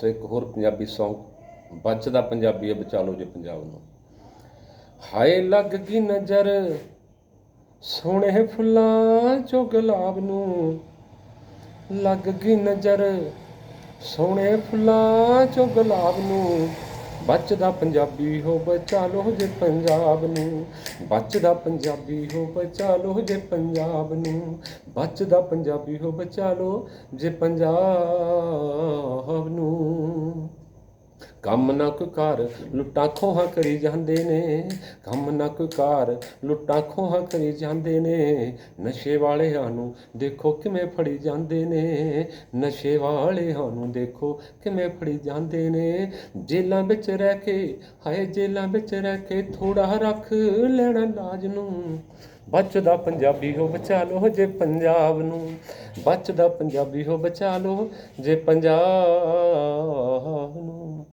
ਸੋ ਇੱਕ ਹੋਰ ਪੰਜਾਬੀ Song, ਬਚਦਾ ਪੰਜਾਬੀ ਹੈ ਬਚਾ ਲਓ ਜੇ ਪੰਜਾਬ ਨੂੰ। ਹਾਏ ਲੱਗ ਗਈ ਨਜ਼ਰ, ਸੋਹਣੇ ਫੁੱਲਾਂ ਚੋਂ ਗੁਲਾਬ ਨੂੰ। ਲੱਗ ਗਈ ਨਜ਼ਰ, ਸੋਹਣੇ ਫੁੱਲਾਂ ਚੋਂ ਗੁਲਾਬ ਨੂੰ। ਬਚਦਾ ਪੰਜਾਬੀ ਹੋ ਬਚਾ ਲੋ ਜੇ ਪੰਜਾਬ ਨੂੰ। ਬਚਦਾ ਪੰਜਾਬੀ ਹੋ ਬਚਾ ਲੋ ਜੇ ਪੰਜਾਬ ਨੂੰ। ਬਚਦਾ ਪੰਜਾਬੀ ਹੋ ਬਚਾ ਲੋ ਜੇ ਪੰਜਾਬ। ਕੰਮ ਨਾ ਕੋਈ ਕਰ ਲੁੱਟਾਂ ਖੋਹਾਂ ਕਰੀ ਜਾਂਦੇ ਨੇ। ਕੰਮ ਨਾ ਕੋਈ ਕਰ ਲੁੱਟਾਂ ਖੋਹਾਂ ਕਰੀ ਜਾਂਦੇ ਨੇ। ਨਸ਼ੇ ਵਾਲਿਆਂ ਨੂੰ ਦੇਖੋ ਕਿਵੇਂ ਫੜੀ ਜਾਂਦੇ ਨੇ। ਨਸ਼ੇ ਵਾਲਿਆਂ ਨੂੰ ਦੇਖੋ ਕਿਵੇਂ ਫੜੀ ਜਾਂਦੇ ਨੇ। ਜੇਲਾਂ ਵਿੱਚ ਰਹਿ ਕੇ, ਹਾਏ ਜੇਲਾਂ ਵਿੱਚ ਰਹਿ ਕੇ ਥੋੜਾ ਰੱਖ ਲੈਣਾ ਲਾਜ ਨੂੰ। ਬਚਦਾ ਪੰਜਾਬੀ ਹੋ ਬਚਾ ਲੋ ਜੇ ਪੰਜਾਬ ਨੂੰ। ਬਚਦਾ ਪੰਜਾਬੀ ਹੋ ਬਚਾ ਲੋ ਜੇ ਪੰਜਾਬ